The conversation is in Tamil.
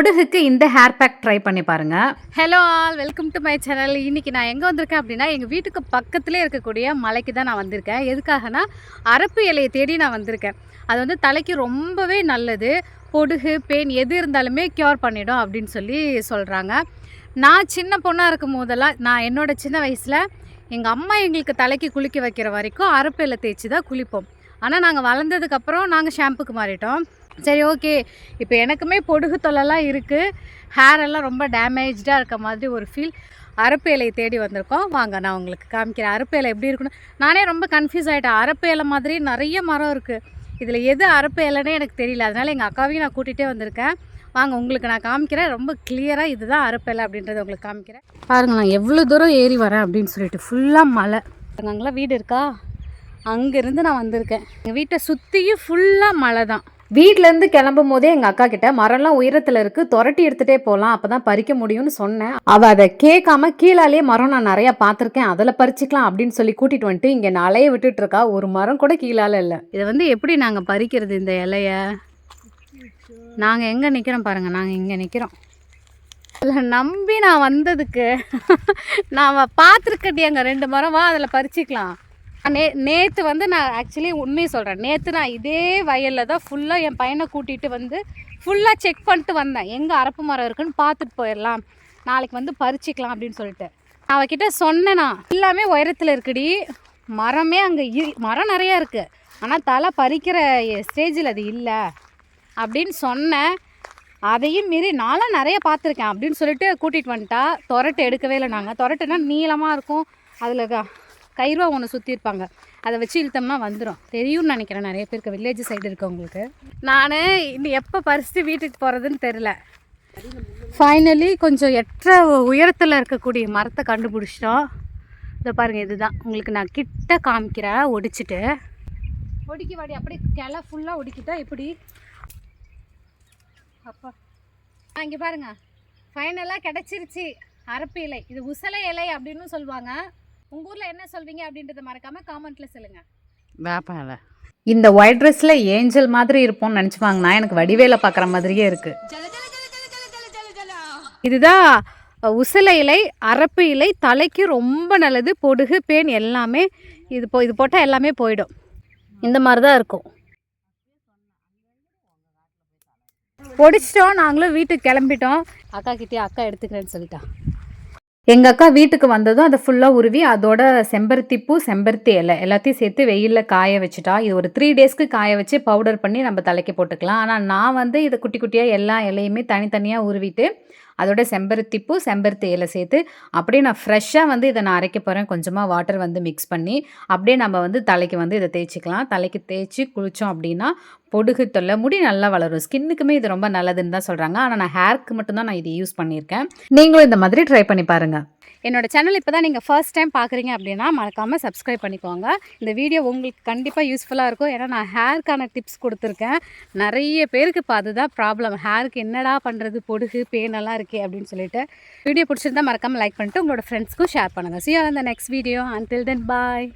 பொடுகுக்கு இந்த ஹேர் பேக் ட்ரை பண்ணி பாருங்க. Hello all welcome to my channel இன்றைக்கி நான் எங்கே வந்திருக்கேன் அப்படின்னா எங்கள் வீட்டுக்கு பக்கத்துலேயே இருக்கக்கூடிய மலைக்கு தான் நான் வந்திருக்கேன். எதுக்காகனா அரப்பு இலையை தேடி நான் வந்திருக்கேன். அது வந்து தலைக்கு ரொம்பவே நல்லது. பொடுகு பெயின் எது இருந்தாலுமே க்யூர் பண்ணிடும் அப்படின்னு சொல்லி சொல்கிறாங்க நான் சின்ன பொண்ணாக இருக்கும் போதெல்லாம் நான் என்னோட சின்ன வயசில் எங்கள் அம்மா எங்களுக்கு தலைக்கு குளிக்க வைக்கிற வரைக்கும் அரப்பு இலை தேய்ச்சி தான் குளிப்போம் ஆனால் நாங்கள் வளர்ந்ததுக்கப்புறம் நாங்கள் ஷாம்புக்கு மாறிட்டோம். சரி ஓகே இப்போ எனக்குமே பொடுகு தொல்லைலாம் இருக்குது ஹேரெல்லாம் ரொம்ப டேமேஜாக இருக்க மாதிரி ஒரு ஃபீல் அரப்பு இலையை தேடி வந்திருக்கோம். வாங்க நான் உங்களுக்கு காமிக்கிறேன். அரப்பு இலை எப்படி இருக்குன்னு? நானே ரொம்ப கன்ஃபியூஸ் ஆகிட்டேன் அரப்பு இலை மாதிரி நிறைய மரம் இருக்குது இதில் எது அரப்பு இலைன்னே எனக்கு தெரியல. அதனால் எங்கள் அக்காவையும் நான் கூட்டிகிட்டே வந்திருக்கேன். வாங்க உங்களுக்கு நான் காமிக்கிறேன். ரொம்ப கிளியராக இதுதான் அரப்பு இலை அப்படின்றத உங்களுக்கு காமிக்கிறேன். பாருங்க நான் எவ்வளோ தூரம் ஏறி வரேன் அப்படின்னு சொல்லிட்டு ஃபுல்லாக மலை அங்கெல்லாம் வீடு இருக்கா? அங்கேருந்து நான் வந்திருக்கேன். எங்கள் வீட்டை சுற்றியும் ஃபுல்லாக மலை தான் வீட்டிலேருந்து கிளம்பும் போதே எங்கள் அக்கா கிட்ட மரம்லாம் உயரத்தில் இருக்குது துரட்டி எடுத்துகிட்டே போகலாம் அப்போ தான் பறிக்க முடியும்னு சொன்னேன். அவள் அதை கேட்காம கீழாலேயே மரம் நான் நிறையா பார்த்துருக்கேன் அதில் பறிச்சுக்கலாம் அப்படின்னு சொல்லி கூட்டிகிட்டு வந்துட்டு இங்கே நலைய விட்டுட்டு இருக்கா ஒரு மரம் கூட கீழால இல்லை. இதை வந்து எப்படி நாங்கள் பறிக்கிறது இந்த இலைய? நாங்கள் எங்கே நிற்கிறோம் பாருங்கள் நாங்கள் இங்கே நிற்கிறோம் இல்லை நம்பி நான் வந்ததுக்கு நான் பார்த்துருக்கட்டி அங்கே ரெண்டு மரம் வா அதில் பறிச்சிக்கலாம். நே நேற்று வந்து நான் ஆக்சுவலி உண்மையை சொல்கிறேன் நேற்று நான் இதே வயலில் தான் ஃபுல்லாக என் பையனை கூட்டிகிட்டு வந்து ஃபுல்லாக செக் பண்ணிட்டு வந்தேன். எங்கே அரப்பு மரம் இருக்குன்னு பார்த்துட்டு போயிடலாம். நாளைக்கு வந்து பறிச்சிக்கலாம் அப்படின்னு சொல்லிட்டு. நான் அவகிட்ட சொன்னேனா எல்லாமே உயரத்தில் இருக்குடி. மரமே அங்கே இ மரம் நிறையா இருக்குது ஆனால் தலை பறிக்கிற ஸ்டேஜில் அது இல்லை. அப்படின்னு சொன்னேன். அதையும் மீறி நானும் நிறைய பார்த்துருக்கேன் அப்படின்னு சொல்லிட்டு கூட்டிகிட்டு வந்துட்டா. தொரட்டு எடுக்கவே இல்லை நாங்கள் தொரட்டுனா நீளமாக இருக்கும். அதில் கயிறுவா ஒன்று சுற்றிருப்பாங்க அதை வச்சு இழுத்தோம்னா வந்துடும் தெரியும்னு நினைக்கிறேன் நிறைய பேருக்கு. வில்லேஜ் சைடு இருக்கவங்களுக்கு. நான் இன்னும் எப்போ பறிச்சுட்டு வீட்டுக்கு போகிறதுன்னு தெரில ஃபைனலி கொஞ்சம் எட்ட உயரத்தில் இருக்கக்கூடிய மரத்தை கண்டுபிடிச்சிட்டோம். இதை பாருங்கள் இதுதான். உங்களுக்கு நான் கிட்ட காமிக்கிறேன். ஒடிச்சிட்டு. ஒடிக்கி வாடி. அப்படியே கிளை ஃபுல்லாக ஒடிக்கிட்டா எப்படி? அப்பா. ஆ இங்கே பாருங்க. ஃபைனலாக கிடச்சிருச்சு. அரப்பு இலை. இது உசலை இலை அப்படின்னு சொல்லுவாங்க. உங்கள் ஊரில் என்ன சொல்வீங்க அப்படின்றத மறக்காமல் காமெண்ட்டில் சொல்லுங்கள் வேப்ப இந்த ஒயிட் ட்ரெஸ்ல ஏஞ்சல் மாதிரி இருப்போம்னு நினைச்சுவாங்கன்னா எனக்கு வடிவேல பாக்குற மாதிரியே இருக்கு. இதுதான் உசலை இலை அரப்பு இலை தலைக்கு ரொம்ப நல்லது பொடுகு பேன் எல்லாமே இது போ இது போட்டால் எல்லாமே போயிடும். இந்த மாதிரி தான் இருக்கும். பொடிச்சிட்டோம் நாங்களும் வீட்டுக்கு கிளம்பிட்டோம். அக்கா கிட்டே அக்கா எடுத்துக்கிறேன்னு சொல்லிட்டா. எங்கள் அக்கா வீட்டுக்கு வந்ததும் அதை ஃபுல்லாக உருவி அதோட செம்பருத்தி பூ செம்பருத்தி இலை எல்லாத்தையும் சேர்த்து வெயிலில் காய வச்சுட்டா. இது ஒரு த்ரீ டேஸ்க்கு காய வச்சு பவுடர் பண்ணி நம்ம தலைக்கு போட்டுக்கலாம். ஆனால் நான் வந்து இதை குட்டி குட்டியாக எல்லா இலையுமே தனித்தனியாக உருவிட்டு அதோட செம்பருத்தி பூ செம்பருத்தி இலை சேர்த்து அப்படியே நான் ஃப்ரெஷ்ஷாக வந்து இதை நான் அரைக்க போகிறேன் கொஞ்சமாக வாட்டர் வந்து மிக்ஸ் பண்ணி அப்படியே நம்ம வந்து தலைக்கு வந்து இதை தேய்ச்சிக்கலாம். தலைக்கு தேய்ச்சி குளித்தோம் அப்படின்னா பொடுகு தொல்லை முடி நல்லா வளரும். ஸ்கின்னுக்குமே இது ரொம்ப நல்லதுன்னு தான் சொல்கிறாங்க ஆனால் நான் ஹேர்க்கு மட்டும்தான் நான் இது யூஸ் பண்ணியிருக்கேன். நீங்களும் இந்த மாதிரி ட்ரை பண்ணி பாருங்கள் என்னோடய சேனல் இப்போ தான் நீங்கள் ஃபர்ஸ்ட் டைம் பார்க்குறீங்க அப்படின்னா மறக்காமல் சப்ஸ்கிரைப் பண்ணிக்கோங்க. இந்த வீடியோ உங்களுக்கு கண்டிப்பாக யூஸ்ஃபுல்லாக இருக்கும். ஏன்னா நான் ஹேருக்கான டிப்ஸ் கொடுத்துருக்கேன். நிறைய பேருக்கு இப்போ அதுதான் ப்ராப்ளம் ஹேருக்கு என்னடா பண்ணுறது பொடுகு பேனெல்லாம் இருக்கே அப்படின்னு சொல்லிட்டு வீடியோ பிடிச்சிருந்தா மறக்காமல் லைக் பண்ணிட்டு உங்களோட ஃப்ரெண்ட்ஸ்க்கும் ஷேர் பண்ணுங்கள் சி ஆர் அந்த next video until then bye